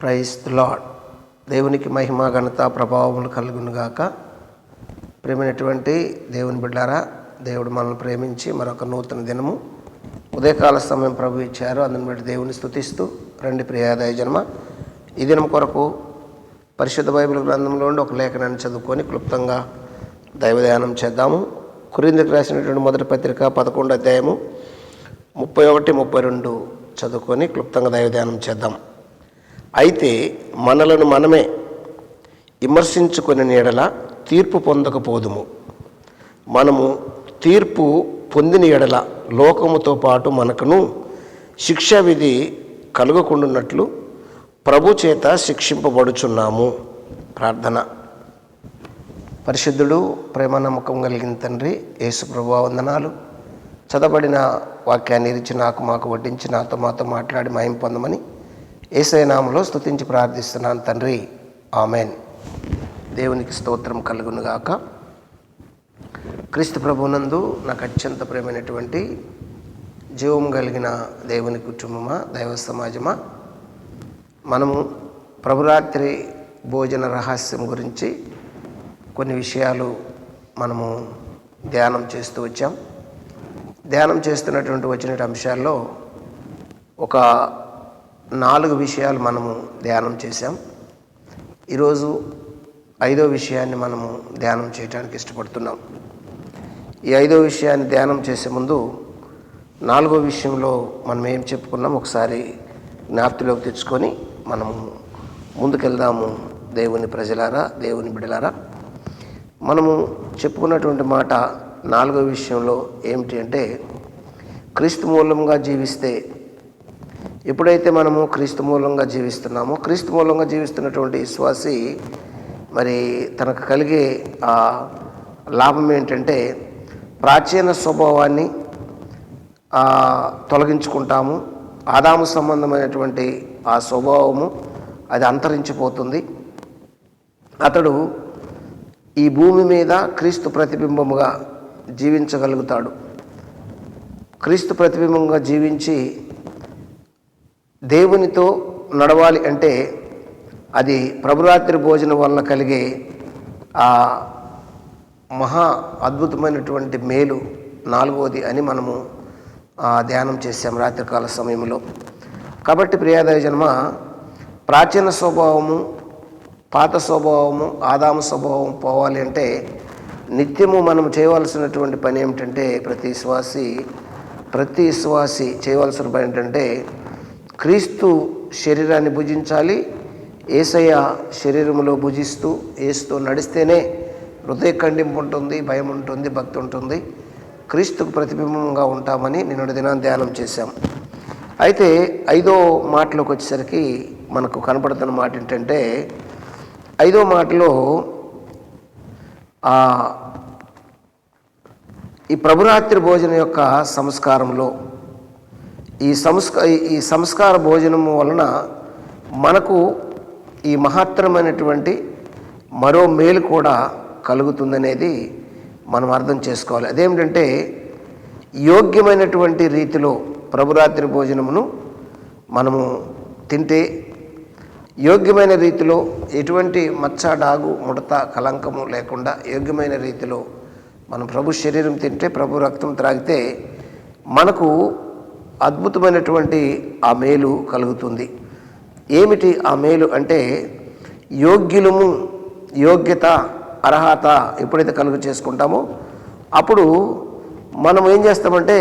Price lord దేవునికి మహిమ ఘనత ప్రభావములు కలుగునుగాక ప్రేమైనటువంటి దేవుని బిడ్డారా దేవుడు మనల్ని ప్రేమించి మరొక నూతన దినము ఉదయకాల సమయం ప్రభు ఇచ్చారు. అందుని బట్టి దేవుని స్తుతిస్తూ రండి ప్రియాదాయ జన్మ. ఈ దినం కొరకు పరిశుద్ధ బైబిల్ గ్రంథంలో ఉండి ఒక లేఖనాన్ని చదువుకొని క్లుప్తంగా దైవధ్యానం చేద్దాము. కురిందకి రాసినటువంటి మొదటి పత్రిక పదకొండు అధ్యాయము ముప్పై ఒకటి ముప్పై రెండు చదువుకొని క్లుప్తంగా దైవధ్యానం చేద్దాం. అయితే మనలను మనమే విమర్శించుకుని నీడల తీర్పు పొందకపోదుము. మనము తీర్పు పొందిన ఎడల లోకముతో పాటు మనకును శిక్షా విధి కలుగకుండున్నట్లు ప్రభు చేత శిక్షింపబడుచున్నాము. ప్రార్థన. పరిశుద్ధుడు ప్రేమ నమ్మకం కలిగిన తండ్రి యేసు వందనాలు. చదవబడిన వాక్యాన్ని ఇరిచి నాకు మాకు వడ్డించి నాతో మాతో మాట్లాడి మాయం పొందమని ఏసై నామలో స్తుతించి ప్రార్థిస్తున్నాను తండ్రి. ఆమెన్. దేవునికి స్తోత్రం కలుగునుగాక. క్రీస్తు ప్రభునందు నాకు అత్యంత ప్రేమైనటువంటి జీవం కలిగిన దేవుని కుటుంబమా దైవ సమాజమా మనము ప్రభురాత్రి భోజన రహస్యం గురించి కొన్ని విషయాలు మనము ధ్యానం చేస్తూ వచ్చాం. ధ్యానం చేస్తున్నటువంటి వచ్చిన అంశాల్లో ఒక నాలుగు విషయాలు మనము ధ్యానం చేశాం. ఈరోజు ఐదో విషయాన్ని మనము ధ్యానం చేయడానికి ఇష్టపడుతున్నాం. ఈ ఐదో విషయాన్ని ధ్యానం చేసే ముందు నాలుగో విషయంలో మనం ఏం చెప్పుకున్నాం ఒకసారి జ్ఞాప్తిలోకి తెచ్చుకొని మనము ముందుకెళ్దాము దేవుని ప్రజలారా దేవుని బిడలారా. మనము చెప్పుకున్నటువంటి మాట నాలుగో విషయంలో ఏమిటి అంటే క్రీస్తు మూలంగా జీవిస్తే ఎప్పుడైతే మనము క్రీస్తు మూలంగా జీవిస్తున్నామో క్రీస్తు మూలంగా జీవిస్తున్నటువంటి విశ్వాసి మరి తనకు కలిగే ఆ లాభం ఏంటంటే ప్రాచీన స్వభావాన్ని తొలగించుకుంటాము. ఆదాము సంబంధమైనటువంటి ఆ స్వభావము అది అంతరించిపోతుంది. అతడు ఈ భూమి మీద క్రీస్తు ప్రతిబింబముగా జీవించగలుగుతాడు. క్రీస్తు ప్రతిబింబంగా జీవించి దేవునితో నడవాలి అంటే అది ప్రభురాత్రి భోజనం వలన కలిగే ఆ మహా అద్భుతమైనటువంటి మేలు నాలుగవది అని మనము ధ్యానం చేసాం రాత్రికాల సమయంలో. కాబట్టి ప్రియాదయ జన్మ ప్రాచీన స్వభావము పాత స్వభావము ఆదామ స్వభావం పోవాలి అంటే నిత్యము మనం చేయవలసినటువంటి పని ఏమిటంటే ప్రతి శ్వాసి ప్రతి శ్వాసి చేయవలసిన పని ఏంటంటే క్రీస్తు శరీరాన్ని భుజించాలి. ఏసయ్య శరీరంలో భుజిస్తూ ఏస్తూ నడిస్తేనే హృదయ ఖండింపు ఉంటుంది భయం ఉంటుంది భక్తి ఉంటుంది. క్రీస్తుకు ప్రతిబింబంగా ఉంటామని నిన్నటి దినాన్ని ధ్యానం చేశాం. అయితే ఐదో మాటలోకి వచ్చేసరికి మనకు కనపడుతున్న మాట ఏంటంటే ఐదో మాటలో ఆ, ఈ ప్రభురాత్రి భోజనం యొక్క సంస్కారంలో ఈ సంస్క ఈ సంస్కార భోజనము వలన మనకు ఈ మహత్తరమైనటువంటి మరో మేలు కూడా కలుగుతుందనేది మనం అర్థం చేసుకోవాలి. అదేమిటంటే యోగ్యమైనటువంటి రీతిలో ప్రభురాత్రి భోజనమును మనము తింటే యోగ్యమైన రీతిలో ఎటువంటి మచ్చ డాగు ముడత కలంకము లేకుండా యోగ్యమైన రీతిలో మనం ప్రభు శరీరం తింటే ప్రభు రక్తం త్రాగితే మనకు అద్భుతమైనటువంటి ఆ మేలు కలుగుతుంది. ఏమిటి ఆ మేలు అంటే యోగ్యులము యోగ్యత అర్హత ఎప్పుడైతే కలుగు చేసుకుంటామో అప్పుడు మనం ఏం చేస్తామంటే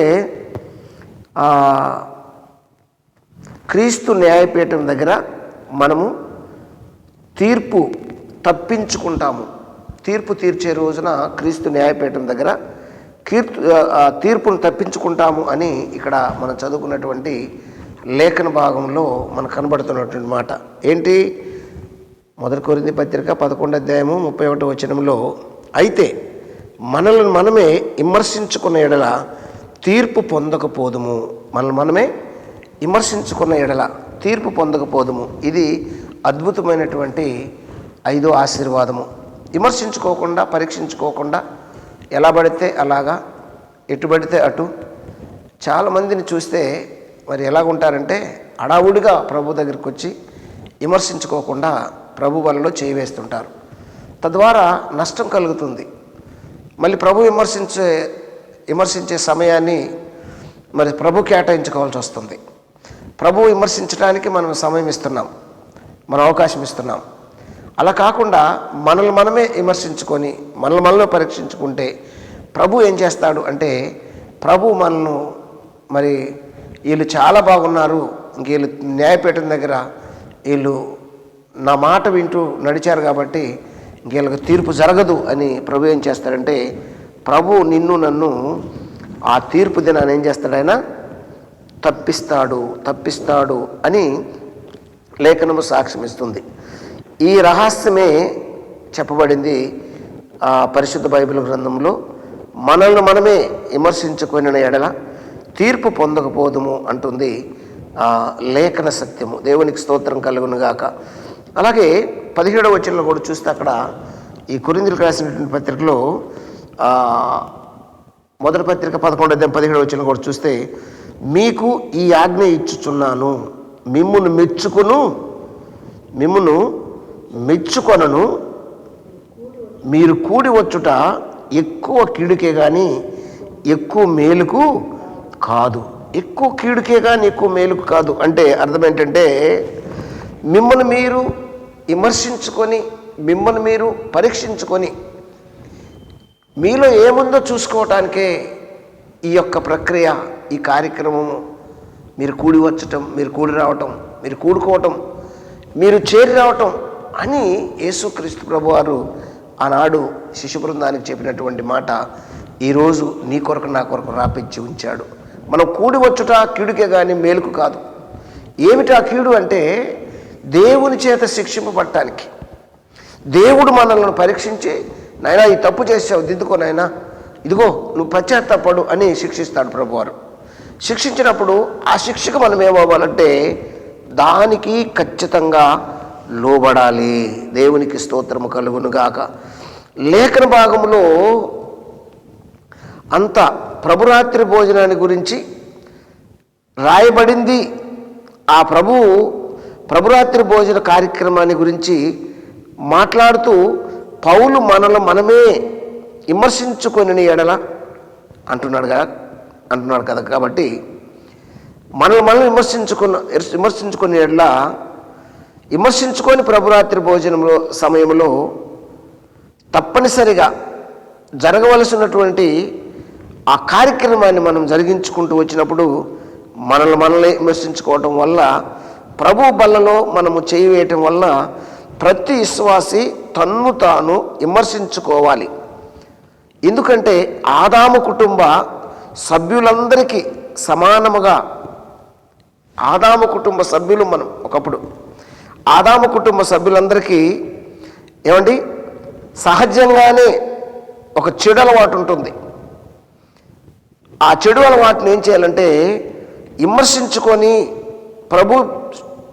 క్రీస్తు న్యాయపీఠం దగ్గర మనము తీర్పు తప్పించుకుంటాము. తీర్పు తీర్చే రోజున క్రీస్తు న్యాయపీఠం దగ్గర కీర్తు తీర్పును తప్పించుకుంటాము అని ఇక్కడ మనం చదువుకున్నటువంటి లేఖన భాగంలో మనకు కనబడుతున్నటువంటి మాట. ఏంటి? మొదటి కొరింది పత్రిక పదకొండు అధ్యాయము ముప్పై ఒకటి వచనంలో అయితే మనల్ని మనమే విమర్శించుకున్న ఎడల తీర్పు పొందకపోదుము. మనల్ని మనమే విమర్శించుకున్న ఎడల తీర్పు పొందకపోదుము. ఇది అద్భుతమైనటువంటి ఐదో ఆశీర్వాదము. విమర్శించుకోకుండా పరీక్షించుకోకుండా ఎలా పడితే అలాగా ఎటు పడితే అటు. చాలామందిని చూస్తే మరి ఎలాగుంటారంటే అడావుడిగా ప్రభు దగ్గరికి వచ్చి విమర్శించుకోకుండా ప్రభు వలలో చేయివేస్తుంటారు. తద్వారా నష్టం కలుగుతుంది. మళ్ళీ ప్రభు విమర్శించే విమర్శించే సమయాన్ని మరి ప్రభు కేటాయించుకోవాల్సి వస్తుంది. ప్రభు విమర్శించడానికి మనం సమయం ఇస్తున్నాం. మనం అవకాశం ఇస్తున్నాం. అలా కాకుండా మనల్ని మనమే విమర్శించుకొని మనల్ని మనలో పరీక్షించుకుంటే ప్రభు ఏం చేస్తాడు అంటే ప్రభు మనను మరి వీళ్ళు చాలా బాగున్నారు వీళ్ళు న్యాయపీఠం దగ్గర వీళ్ళు నా మాట వింటూ నడిచారు కాబట్టి వీళ్ళకి తీర్పు జరగదు అని ప్రభు ఏం చేస్తాడంటే ప్రభు నిన్ను నన్ను ఆ తీర్పు దినాన్ని ఏం చేస్తాడు ఆయన? తప్పిస్తాడు తప్పిస్తాడు అని లేఖనము సాక్ష్యమిస్తుంది. ఈ రహస్యమే చెప్పబడింది ఆ పరిశుద్ధ బైబిల్ గ్రంథంలో. మనల్ని మనమే విమర్శించుకుని ఎడల తీర్పు పొందకపోదుము అంటుంది ఆ లేఖన సత్యము. దేవునికి స్తోత్రం కలుగునుగాక అలాగే పదిహేడవ వచనంలో కూడా చూస్తే అక్కడ ఈ కురిందులకు రాసినటువంటి పత్రికలో మొదటి పత్రిక పదకొండు అధ్యాయం పదిహేడు వచ్చిన కూడా చూస్తే మీకు ఈ ఆజ్ఞ ఇచ్చుచున్నాను. మిమ్మును మెచ్చుకును. మిమ్మును మెచ్చుకొనను. మీరు కూడి వచ్చుట ఎక్కువ కీడుకే కానీ ఎక్కువ మేలుకు కాదు. ఎక్కువ కీడుకే కానీ ఎక్కువ మేలుకు కాదు. అంటే అర్థం ఏంటంటే మిమ్మల్ని మీరు విమర్శించుకొని మిమ్మల్ని మీరు పరీక్షించుకొని మీలో ఏముందో చూసుకోవటానికే ఈ యొక్క ప్రక్రియ ఈ కార్యక్రమము మీరు కూడి వచ్చటం మీరు కూడి రావటం మీరు కూడుకోవటం మీరు చేరి రావటం అని యేసుక్రీస్తు ప్రభు వారు ఆనాడు శిశు బృందానికి చెప్పినటువంటి మాట ఈరోజు నీ కొరకు నా కొరకు రాపించి ఉంచాడు. మనం కూడి వచ్చుట కీడుకే కానీ మేలుకు కాదు. ఏమిటి ఆ కీడు అంటే దేవుని చేత శిక్షింపబట్టడానికి దేవుడు మనల్ని పరీక్షించి నాయనా ఈ తప్పు చేసావు దిద్దుకో నాయనా. ఇదిగో నువ్వు పశ్చాత్తాపడు అని శిక్షిస్తాడు ప్రభువారు. శిక్షించినప్పుడు ఆ శిక్షకు మనం ఏమవ్వాలంటే దానికి ఖచ్చితంగా లోబడాలి. దేవునికి స్తోత్రము కలుగునుగాక. లేఖన భాగంలో అంత ప్రభురాత్రి భోజనాన్ని గురించి రాయబడింది. ఆ ప్రభు ప్రభురాత్రి భోజన కార్యక్రమాన్ని గురించి మాట్లాడుతూ పౌలు మనలో మనమే విమర్శించుకొని ఎడల అంటున్నాడు కదా అంటున్నాడు కదా కాబట్టి మనల్ని మనం విమర్శించుకున్న విమర్శించుకునే ఎడల విమర్శించుకొని ప్రభురాత్రి భోజనంలో సమయంలో తప్పనిసరిగా జరగవలసినటువంటి ఆ కార్యక్రమాన్ని మనం జరిగించుకుంటూ వచ్చినప్పుడు మనల్ని మనల్ని విమర్శించుకోవటం వల్ల ప్రభు బల్లలో మనము చేయవేయటం వల్ల ప్రతి విశ్వాసి తన్ను తాను విమర్శించుకోవాలి. ఎందుకంటే ఆదాము కుటుంబ సభ్యులందరికీ సమానముగా ఆదాము కుటుంబ సభ్యులు మనం ఒకప్పుడు ఆదాము కుటుంబ సభ్యులందరికీ ఏమండి? సహజంగానే ఒక చెడు అలవాటు ఉంటుంది. ఆ చెడు అలవాటుని ఏం చేయాలంటే విమర్శించుకొని ప్రభు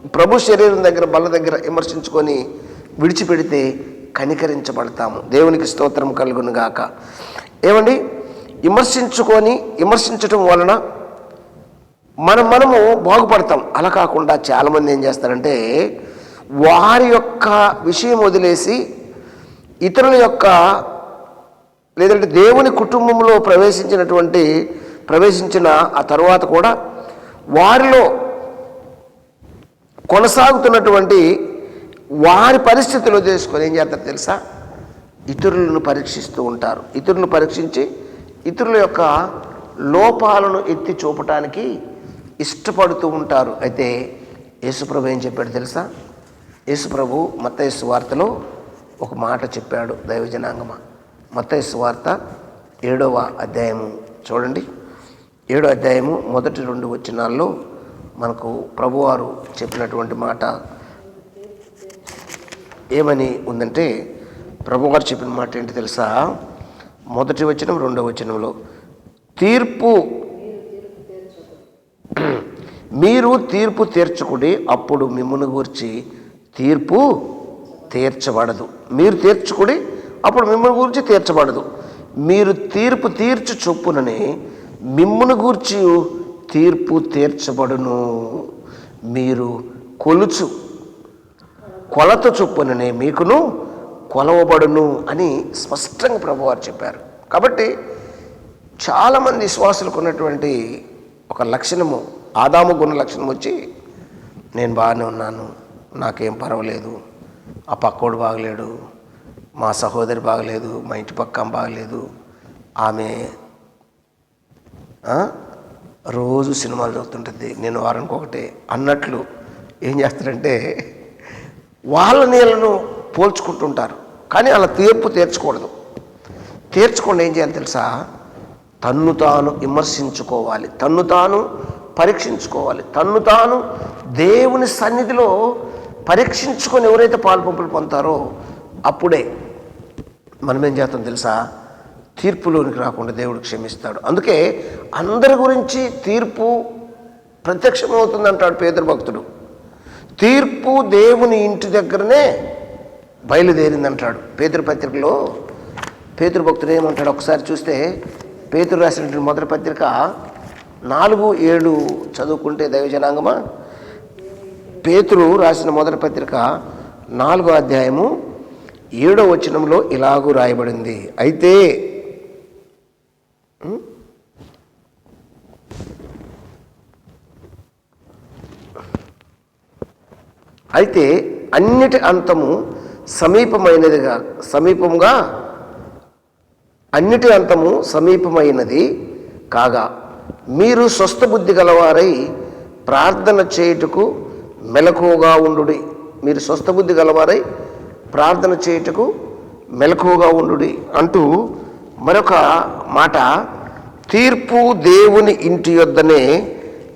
ప్రభు శరీరం దగ్గర బల్ల దగ్గర విమర్శించుకొని విడిచిపెడితే కనికరించబడతాము. దేవునికి స్తోత్రం కలుగునుగాక. ఏమండి? విమర్శించుకొని విమర్శించటం వలన మనం మనము బాగుపడతాం. అలా కాకుండా చాలామంది ఏం చేస్తారంటే వారి యొక్క విషయం వదిలేసి ఇతరుల యొక్క లేదంటే దేవుని కుటుంబంలో ప్రవేశించినటువంటి ప్రవేశించిన ఆ తర్వాత కూడా వారిలో కొనసాగుతున్నటువంటి వారి పరిస్థితులు చేసుకొని ఏం చేస్తారు తెలుసా? ఇతరులను పరీక్షిస్తూ ఉంటారు. ఇతరులను పరీక్షించి ఇతరుల యొక్క లోపాలను ఎత్తి చూపటానికి ఇష్టపడుతూ ఉంటారు. అయితే యేసుప్రభు ఏం చెప్పాడు తెలుసా? యేసుప్రభు మత్తయేసు వార్తలో ఒక మాట చెప్పాడు దైవజనాంగమ. మత్తయేసు వార్త ఏడవ అధ్యాయము. చూడండి. ఏడో అధ్యాయము మొదటి రెండు వచనాల్లో మనకు ప్రభువారు చెప్పినటువంటి మాట ఏమని ఉందంటే ప్రభువారు చెప్పిన మాట ఏంటి తెలుసా? మొదటి వచనం రెండో వచనంలో తీర్పు మీరు తీర్పు తీర్చుకుని అప్పుడు మిమ్మల్ని గురించి తీర్పు తీర్చబడదు. మీరు తీర్చుకుడి అప్పుడు మిమ్మల్ని గురించి తీర్చబడదు. మీరు తీర్పు తీర్చు చొప్పుననే మిమ్మల్ని గూర్చి తీర్పు తీర్చబడును. మీరు కొలుచు కొలత చొప్పుననే మీకును కొలవబడును అని స్పష్టంగా ప్రభువారు చెప్పారు. కాబట్టి చాలామంది విశ్వాసులకు ఉన్నటువంటి ఒక లక్షణము ఆదాము గుణ లక్షణం వచ్చి నేను బాగానే ఉన్నాను నాకేం పర్వాలేదు. ఆ పక్కోడు బాగలేడు. మా సహోదరి బాగలేదు. మా ఇంటి పక్క బాగలేదు. ఆమె రోజు సినిమాలు చూస్తుంటుంది. నేను వారానికి ఒకటే అన్నట్లు ఏం చేస్తారంటే వాళ్ళ నీళ్ళను పోల్చుకుంటుంటారు. కానీ అలా తీర్పు తీర్చకూడదు. తీర్చకుండా ఏం చేయాలి తెలుసా? తన్ను తాను విమర్శించుకోవాలి. తన్ను తాను పరీక్షించుకోవాలి. తన్ను తాను దేవుని సన్నిధిలో పరీక్షించుకొని ఎవరైతే పాల్పంపులు పొందుతారో అప్పుడే మనం ఏం చేస్తాం తెలుసా? తీర్పులోనికి రాకుండా దేవుడు క్షమిస్తాడు. అందుకే అందరి గురించి తీర్పు ప్రత్యక్షమవుతుందంటాడు పేదరు భక్తుడు. తీర్పు దేవుని ఇంటి దగ్గరనే బయలుదేరిందంటాడు. పేదరు పత్రికలో భక్తుడు ఏమంటాడు? ఒకసారి చూస్తే పేతురు రాసినటువంటి మొదటి పత్రిక నాలుగు ఏడు చదువుకుంటే దైవజనాంగమా? పేతురు రాసిన మొదటి పత్రిక నాలుగో అధ్యాయము ఏడో వచనంలో ఇలాగూ రాయబడింది. అయితే అయితే అన్నిటి అంతము సమీపమైనదిగా సమీపంగా అన్నిటి అంతము సమీపమైనది కాగా మీరు స్వస్థ బుద్ధి గలవారై ప్రార్థన చేయుటకు మెలకువగా ఉండుడి. మీరు స్వస్థబుద్ధి గలవారై ప్రార్థన చేయుటకు మెలకువగా ఉండుడి అంటూ మరొక మాట తీర్పు దేవుని ఇంటి యొద్దనే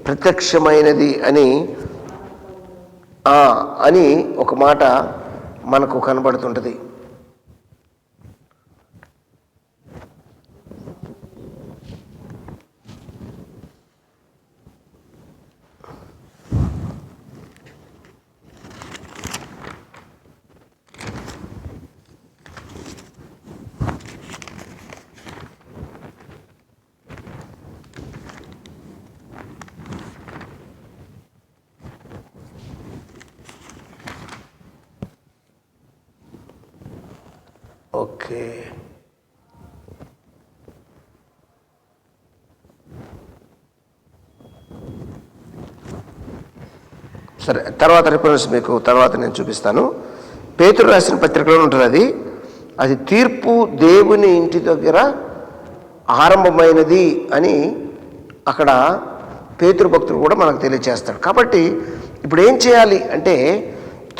ప్రత్యక్షమైనది అని అని ఒక మాట మనకు కనబడుతుంటుంది. ఓకే. సరే తర్వాత రిఫరెన్స్ మీకు తర్వాత నేను చూపిస్తాను. పేతురు రాసిన పత్రికలో ఉంటుంది అది. అది తీర్పు దేవుని ఇంటి దగ్గర ఆరంభమైనది అని అక్కడ పేతురు భక్తులు కూడా మనకు తెలియజేస్తాడు కాబట్టి ఇప్పుడు ఏం చేయాలి అంటే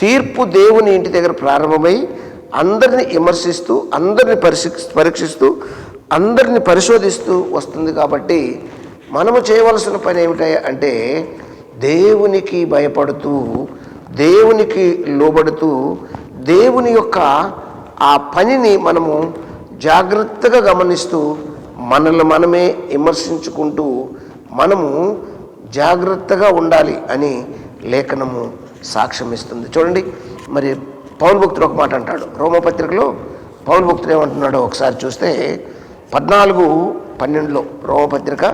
తీర్పు దేవుని ఇంటి దగ్గర ప్రారంభమై అందరిని విమర్శిస్తూ అందరిని పరిశీ పరీక్షిస్తూ అందరిని పరిశోధిస్తూ వస్తుంది కాబట్టి మనము చేయవలసిన పని ఏమిటాయి అంటే దేవునికి భయపడుతూ దేవునికి లోబడుతూ దేవుని యొక్క ఆ పనిని మనము జాగ్రత్తగా గమనిస్తూ మనల్ని మనమే విమర్శించుకుంటూ మనము జాగ్రత్తగా ఉండాలి అని లేఖనము సాక్ష్యం ఇస్తుంది చూడండి మరి పౌరు భక్తుడు ఒక మాట అంటాడు. రోమపత్రికలో పౌరు భక్తుడు ఏమంటున్నాడో ఒకసారి చూస్తే పద్నాలుగు పన్నెండులో రోమపత్రిక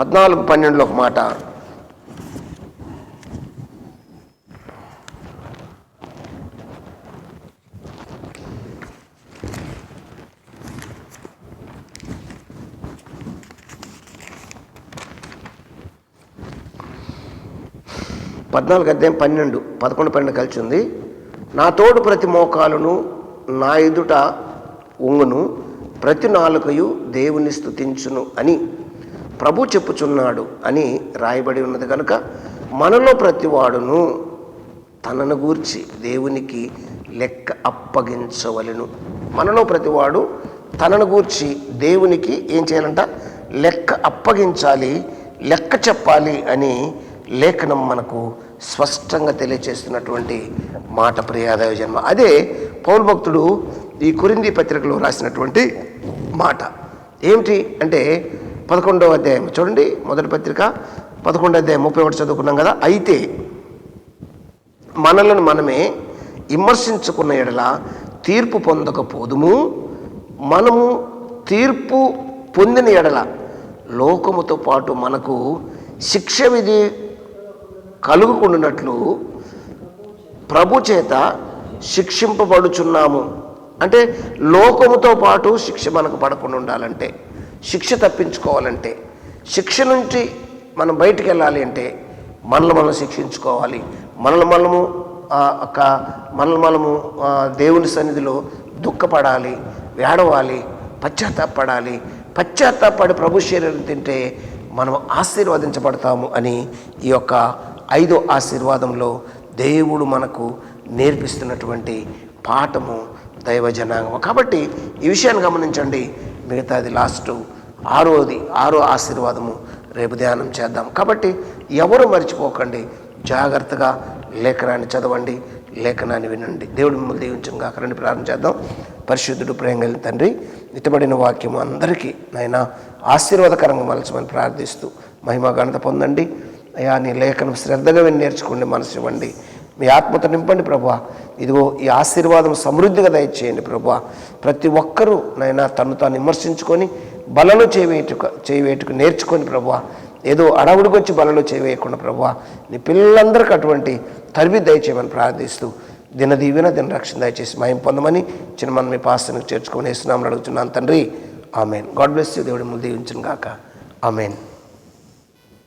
పద్నాలుగు పన్నెండులో ఒక మాట. పద్నాలుగు అధ్యాయం పన్నెండు పదకొండు పన్నెండు కలిసి ఉంది. నా తోడు ప్రతి మోకాలును నా ఎదుట ఉంగును ప్రతి నాలుకయు దేవుని స్థుతించును అని ప్రభు చెప్పుచున్నాడు అని రాయబడి ఉన్నది కనుక మనలో ప్రతివాడును తనను గూర్చి దేవునికి లెక్క అప్పగించవలెను. మనలో ప్రతివాడు తనను గూర్చి దేవునికి ఏం చేయాలంట? లెక్క అప్పగించాలి లెక్క చెప్పాలి అని లేఖనం మనకు స్పష్టంగా తెలియచేస్తున్నటువంటి మాట ప్రియాదయ జన్మ. అదే పౌరు భక్తుడు ఈ కురింది పత్రికలో రాసినటువంటి మాట. ఏమిటి అంటే పదకొండవ అధ్యాయం. చూడండి మొదటి పత్రిక పదకొండో అధ్యాయం ముప్పై ఒకటి చదువుకున్నాం కదా? అయితే మనలను మనమే విమర్శించుకున్న ఎడల తీర్పు పొందకపోదుము మనము తీర్పు పొందిన ఎడల లోకముతో పాటు మనకు శిక్ష విధి కలుగుకున్నట్లు ప్రభు చేత శిక్షింపబడుచున్నాము. అంటే లోకముతో పాటు శిక్ష మనకు పడకుండా ఉండాలంటే శిక్ష తప్పించుకోవాలంటే శిక్ష నుంచి మనం బయటికి వెళ్ళాలి అంటే మనల్ని మనం శిక్షించుకోవాలి. మనల్ని మనము ఒక మనల్ని మనము దేవుని సన్నిధిలో దుఃఖపడాలి వేడవాలి పశ్చాత్తాపడాలి. పశ్చాత్తాపడి ప్రభు శరీరం తింటే మనం ఆశీర్వదించబడతాము అని ఈ యొక్క ఐదో ఆశీర్వాదంలో దేవుడు మనకు నేర్పిస్తున్నటువంటి పాఠము దైవ జనాంగం కాబట్టి ఈ విషయాన్ని గమనించండి. మిగతాది లాస్ట్ ఆరోది ఆరో ఆశీర్వాదము రేపు ధ్యానం చేద్దాం. కాబట్టి ఎవరు మర్చిపోకండి. జాగ్రత్తగా లేఖనాన్ని చదవండి. లేఖనాన్ని వినండి. దేవుడు మిమ్మల్ని దీవించంగా కాక ప్రారంభం ప్రార్థన చేద్దాం. పరిశుద్ధుడు ప్రేమ తండ్రి ఇతబడిన వాక్యము అందరికీ నాయన ఆశీర్వాదకరంగా మలచమని ప్రార్థిస్తూ మహిమా ఘనత పొందండి. అయ్యా నీ లేఖనం శ్రద్ధగా విని నేర్చుకోండి మనసు ఇవ్వండి. మీ ఆత్మతో నింపండి ప్రభా ఇదిగో ఈ ఆశీర్వాదం సమృద్ధిగా దయచేయండి ప్రభా ప్రతి ఒక్కరూ నైనా తను తాను విమర్శించుకొని బలలో చేయవేటుకు చేయవేటుకు నేర్చుకొని ప్రభా ఏదో అడవుడికి వచ్చి బలలో చేయవేయకుండా ప్రభా నీ పిల్లలందరికీ అటువంటి తరివి దయచేయమని ప్రార్థిస్తూ దిన దీవెన దిన రక్షణ దయచేసి మయం పొందమని చిన్న మనం మీ పాస్టర్ని చేర్చుకొని వేస్తున్నామని అడుగుతున్నాను తండ్రి. ఆమెన్. God bless you. దేవుడి ముందు దీవించను గాక ఆమెన్.